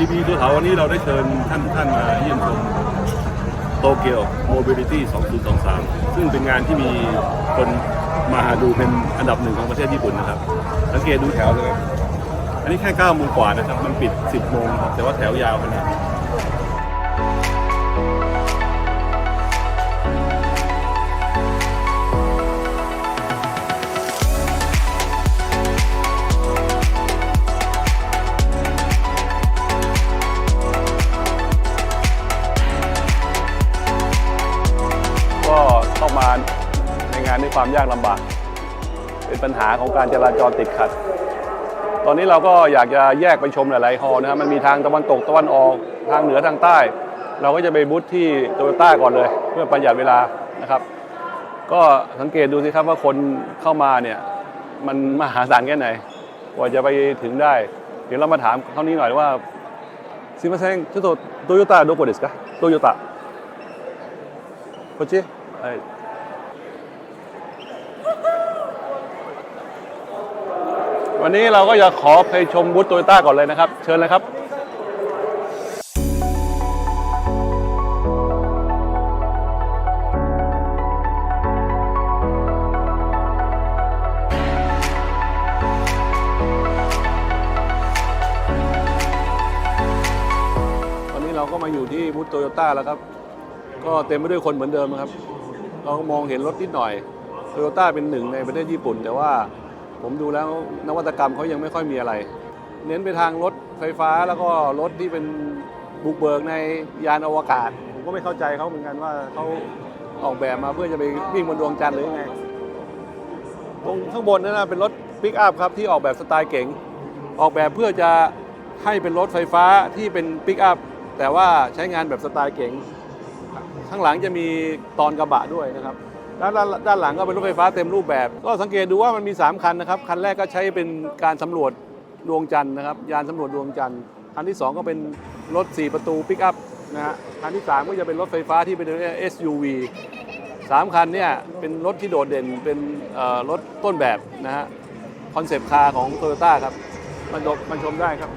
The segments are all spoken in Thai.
ดีพีตัวเถาวันนี้เราได้เชิญท่านท่านมาเยี่ยมชมโตเกียวโมบิลิตี้2023 ซึ่งเป็นงานที่มีคนมาดูเป็นอันดับหนึ่งของประเทศญี่ปุ่นนะครับ สังเกตดูแถวเลย อันนี้แค่9โมงกว่านะครับ มันปิด 10โมงครับแต่ว่าแถวยาวขนาดนี้ มาในงานด้วยความยากลำบาก เป็นปัญหาของการจราจรติดขัด ตอนนี้เราก็อยากจะแยกไปชมหลายๆฮอลล์นะครับ มันมีทางตะวันตกตะวันออก ทางเหนือทางใต้ เราก็จะไปบูธที่โตโยต้าก่อนเลย เพื่อประหยัดเวลานะครับ ก็สังเกตดูสิครับว่าคนเข้ามาเนี่ย มันมหาศาลแค่ไหน กว่าจะไปถึงได้ เดี๋ยวเรามาถามเท่านี้หน่อยว่าซิมาเซงちょっとトヨタどこですかトヨタこっちはい วันนี้เราก็จะขอไปชมบูธโตโยต้าก่อนเลยนะครับ เชิญเลยครับตอนนี้เราก็มาอยู่ที่บูธโตโยต้าแล้วครับ ก็เต็มไปด้วยคนเหมือนเดิมครับ เรามองเห็นรถนิดหน่อยโตโยต้าเป็นหนึ่งในประเทศญี่ปุ่น แต่ว่า ผมดูแล้วนวัตกรรมเขายังไม่ค่อยมีอะไร เน้นไปทางรถไฟฟ้าแล้วก็รถที่เป็นบุกเบิกในยานอวกาศ ผมก็ไม่เข้าใจเขาเหมือนกันว่าเขาออกแบบมาเพื่อจะไปวิ่งบนดวงจันทร์หรือยังไงตรงข้างบนนั่นนะเป็นรถปิกอัพครับที่ออกแบบสไตล์เก๋งออกแบบเพื่อจะให้เป็นรถไฟฟ้าที่เป็นปิกอัพแต่ว่าใช้งานแบบสไตล์เก๋งข้างหลังจะมีตอนกระบะด้วยนะครับ ด้านด้านด้านหลังก็เป็นรถไฟฟ้าเต็มรูปแบบ ก็สังเกตดูว่ามันมี 3 คันนะครับ คันแรกก็ใช้เป็นการสำรวจดวงจันทร์นะครับ ยานสำรวจดวงจันทร์ คันที่ 2 ก็เป็นรถ 4 ประตูปิกอัพนะฮะ คันที่ 3 ก็จะเป็นรถไฟฟ้าที่เป็น SUV สามคันเนี่ยเป็นรถที่โดดเด่นเป็นรถต้นแบบนะฮะคอนเซปต์คาร์ของโตโยต้าครับมันชมมันชมได้ครับ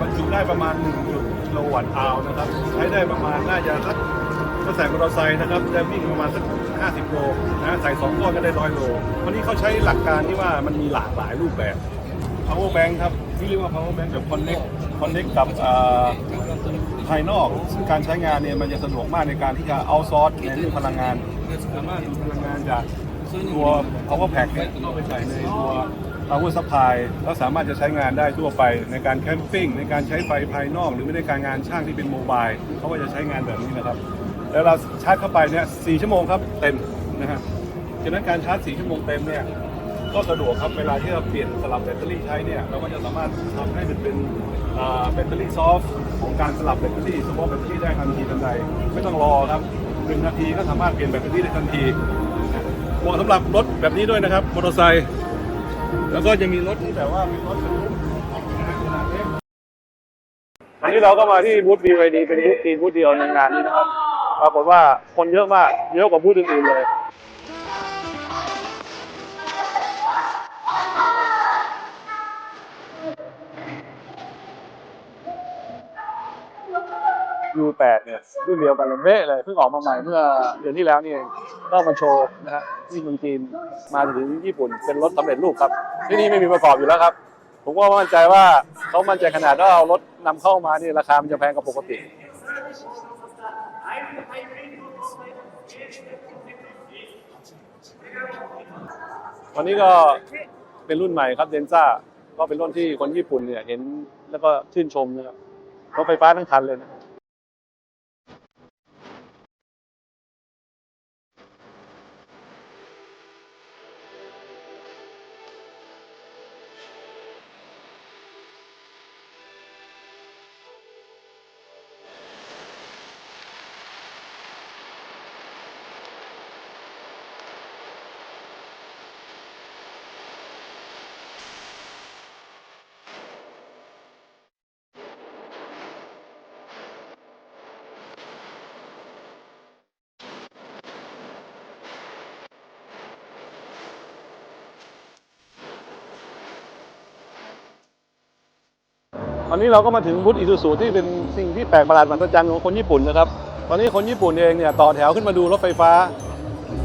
บรรจุได้ประมาณ1จุดกิโลวัตต์อาวนะครับใช้ได้ประมาณน่าจะสักถ้าใส่มอเตอร์ไซค์นะครับจะวิ่งประมาณสัก50 โลนะใส่2ก้อนก็ได้100โลวันนี้เขาใช้หลักการที่ว่ามันมีหลากหลายรูปแบบ power bank ครับที่เรียกว่า power bank แบบ connect connect กับภายนอกซึ่งการใช้งานเนี่ยมันจะสะดวกมากในการที่จะเอาซอสในเรื่องพลังงานสามารถดูพลังงานจากตัว power pack เนี่ยเข้าไปใส่ในตัว power supply แล้วสามารถจะใช้งานได้ทั่วไปในการแคมปิ้งในการใช้ไฟภายนอก หรือไม่ได้การงานช่างที่เป็นโมบายเขาก็จะใช้งานแบบนี้นะครับ แล้วเราชาร์จเข้าไปเนี่ย4ชั่วโมงครับเต็มนะฮะฉะนั้นการชาร์จ4ชั่วโมงเต็มเนี่ยก็สะดวกครับเวลาที่เราเปลี่ยนสลับแบตเตอรี่ใช้เนี่ยเราก็จะสามารถทำให้มันเป็นแบตเตอรี่ซอฟต์ของการสลับแบตเตอรี่สมมติแบตเตอรี่ได้ทันทีทันใดไม่ต้องรอครับหนึ่งนาทีก็สามารถเปลี่ยนแบตเตอรี่ได้ทันทีเหมาะสำหรับรถแบบนี้ด้วยนะครับมอเตอร์ไซค์ แล้วก็จะมีรถที่แบบว่าเป็นรถบรรทุกอันนี้เราก็มาที่บูธ BYD เป็นบูธจีนบูธเดียวในงานนี้นะครับปรากฏว่าคนเยอะมากเยอะกว่าบูธอื่นๆเลย U8 เนี่ยรุ่นเดียวกันเลยเป๊ะเลยเพิ่งออกมาใหม่เมื่อเดือนที่แล้วนี่เอง ก็มาโชว์นะฮะที่เมืองจีนมาถึงญี่ปุ่นเป็นรถสำเร็จรูปครับ ที่นี่ไม่มีประกอบอยู่แล้วครับ ผมก็มั่นใจว่าเขามั่นใจขนาดว่าเอารถนำเข้ามานี่ราคามันจะแพงกว่าปกติ วันนี้ก็เป็นรุ่นใหม่ครับเดนซ่าก็เป็นรุ่นที่คนญี่ปุ่นเนี่ยเห็นแล้วก็ชื่นชมนะครับรถไฟฟ้าทั้งคันเลยนะ ตอนนี้เราก็มาถึงบูธอิซูซูที่เป็นสิ่งที่แปลกประหลาดมหัศจรรย์ของคนญี่ปุ่นนะครับ ตอนนี้คนญี่ปุ่นเองเนี่ยต่อแถวขึ้นมาดูรถไฟฟ้า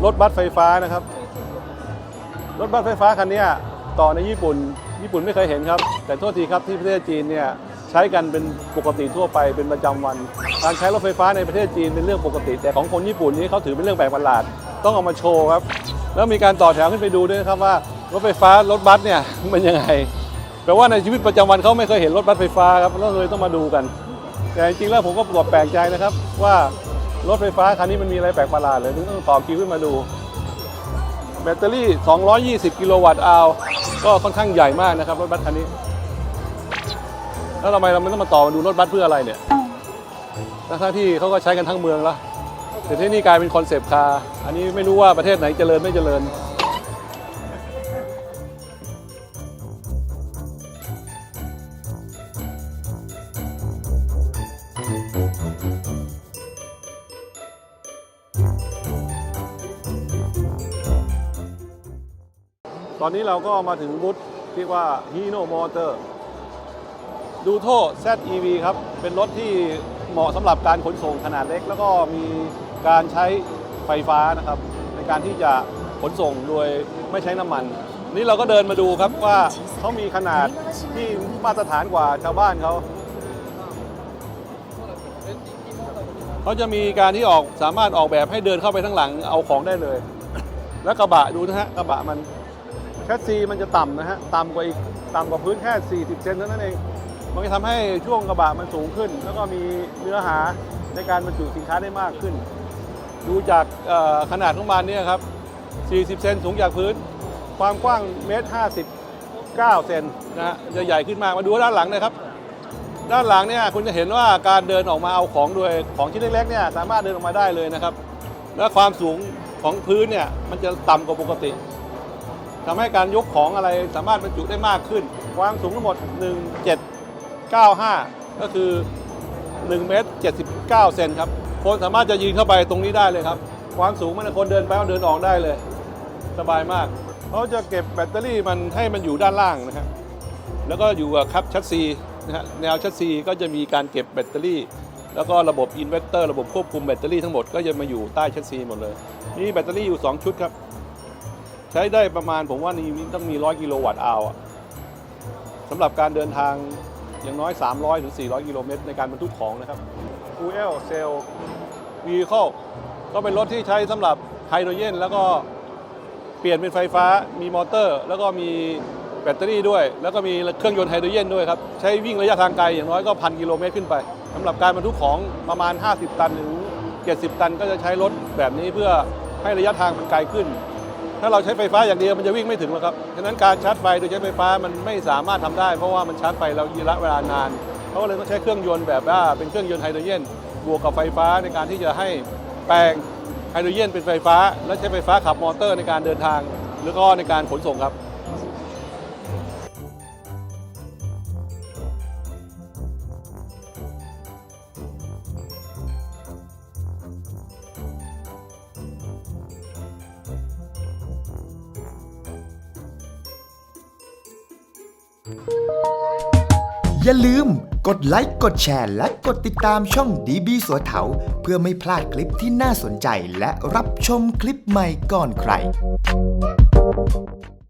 รถบัสไฟฟ้านะครับ รถบัสไฟฟ้าคันนี้ต่อในญี่ปุ่น ญี่ปุ่นไม่เคยเห็นครับ แต่โทษทีครับที่ประเทศจีนเนี่ยใช้กันเป็นปกติทั่วไปเป็นประจำวัน การใช้รถไฟฟ้าในประเทศจีนเป็นเรื่องปกติ แต่ของคนญี่ปุ่นนี่เขาถือเป็นเรื่องแปลกประหลาด ต้องเอามาโชว์ครับ แล้วมีการต่อแถวขึ้นไปดูด้วยครับว่ารถไฟฟ้ารถบัสเนี่ยมันยังไง แปลว่าในชีวิตประจำวันเขาไม่เคยเห็นรถบัสไฟฟ้าครับแล้วเลยต้องมาดูกัน แต่จริงๆแล้วผมก็ปลดแปลกใจนะครับ ว่ารถไฟฟ้าคันนี้มันมีอะไรแปลกประหลาดเลยถึงต้องต่อคิวขึ้นมาดู แบตเตอรี่ 220 กิโลวัตต์อาวก็ค่อนข้างใหญ่มากนะครับรถบัสคันนี้ แล้วทำไมเราไม่ต้องมาต่อมาดูรถบัสเพื่ออะไรเนี่ยทั้งที่เขาก็ใช้กันทั้งเมืองแล้วแต่ที่นี่กลายเป็นคอนเซปต์คาร์อันนี้ไม่รู้ว่าประเทศไหนเจริญไม่เจริญ ตอนนี้เราก็มาถึงบูธที่ว่า Hino Motor ดูโท ZEV ครับ เป็นรถที่เหมาะสำหรับการขนส่งขนาดเล็ก แล้วก็มีการใช้ไฟฟ้านะครับ ในการที่จะขนส่งโดยไม่ใช้น้ำมัน นี่เราก็เดินมาดูครับว่าเขามีขนาดที่มาตรฐานกว่าชาวบ้านเขาเขาจะมีการที่ออกสามารถออกแบบให้เดินเข้าไปทั้งหลังเอาของได้เลย แล้วกระบะดูนะฮะกระบะมัน แคสซีมันจะต่ำนะฮะ ต่ำกว่าอีกต่ำกว่าพื้นแค่ 40 เซนเท่านั้นเอง มันจะทำให้ช่วงกระบะมันสูงขึ้น แล้วก็มีเนื้อหาในการบรรจุสินค้าได้มากขึ้น ดูจากขนาดของมันเนี่ยครับ 40 เซนสูงจากพื้น ความกว้างเมตร 59 เซนนะฮะ จะใหญ่ขึ้นมาก มาดูด้านหลังนะครับ ด้านหลังเนี่ยคุณจะเห็นว่าการเดินออกมาเอาของโดยของชิ้นเล็กๆเนี่ยสามารถเดินออกมาได้เลยนะครับ และความสูงของพื้นเนี่ยมันจะต่ำกว่าปกติ ทำให้การยกของอะไรสามารถบรรจุได้มากขึ้น ความสูงทั้งหมด 1795 ก็คือ1เมตร79 เซนครับ คนสามารถจะยืนเข้าไปตรงนี้ได้เลยครับ ความสูงมันคนเดินไปก็เดินออกได้เลย สบายมากเขาจะเก็บแบตเตอรี่มันให้มันอยู่ด้านล่างนะครับแล้วก็อยู่กับครับชัดซีนะฮะแนวชัดซีก็จะมีการเก็บแบตเตอรี่ แล้วก็ระบบอินเวอร์เตอร์ระบบควบคุมแบตเตอรี่ทั้งหมดก็จะมาอยู่ใต้ชัดซีหมดเลยมีแบตเตอรี่อยู่ 2 ชุดครับ ใช้ได้ประมาณผมว่านี่ต้องมี 100 กิโลวัตต์อาวสำหรับการเดินทางอย่างน้อย 300 ถึง 400 กิโลเมตรในการบรรทุกของนะครับ Fuel Cell Vehicle ก็เป็นรถที่ใช้สำหรับไฮโดรเจนแล้วก็เปลี่ยนเป็นไฟฟ้ามีมอเตอร์ แล้วก็มีแบตเตอรี่ด้วย แล้วก็มีเครื่องยนต์ไฮโดรเจนด้วยครับ ใช้วิ่งระยะทางไกลอย่างน้อยก็พันกิโลเมตรขึ้นไปสำหรับการบรรทุกของประมาณ 50 ตันถึง 70 ตันก็จะใช้รถแบบนี้เพื่อให้ระยะทางมันไกลขึ้น ถ้าเราใช้ไฟฟ้าอย่างเดียวมันจะวิ่งไม่ถึงหรอกครับฉะนั้นการชาร์จไฟโดยใช้ไฟฟ้ามันไม่สามารถทำได้ เพราะว่ามันชาร์จไฟเราระยะเวลานานเขาก็เลยต้องใช้เครื่องยนต์แบบว่าเป็นเครื่องยนต์ไฮโดรเจนบวกกับไฟฟ้าในการที่จะให้แปลงไฮโดรเจนเป็นไฟฟ้า และใช้ไฟฟ้าขับมอเตอร์ในการเดินทาง หรือก็ในการขนส่งครับ อย่าลืมกดไลค์กดแชร์และกดติดตามช่องดีบีสัวเถาเพื่อไม่พลาดคลิปที่น่าสนใจและรับชมคลิปใหม่ก่อนใคร